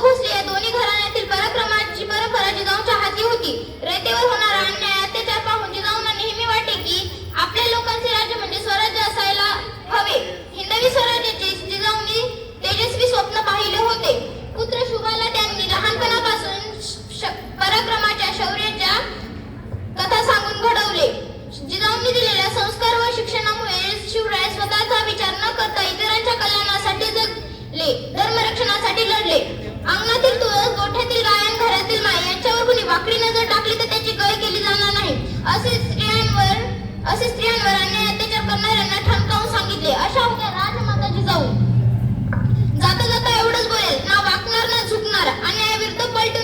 भोसले या दोन्ही घराण्यातील परक्रमा जी परंपरा जिजाऊंच्या हाती होती. रयतेवर होणार असे स्त्रियांवर असे स्त्रियांवर अन्याय अत्याचार करणाऱ्यांना ठणकावून सांगितले. अशा होत्या राजमाता जाऊ. जाता जाता एवढंच बोलेल. ना वाकणार ना झुकणार. अन्यायाविरुद्ध पलटून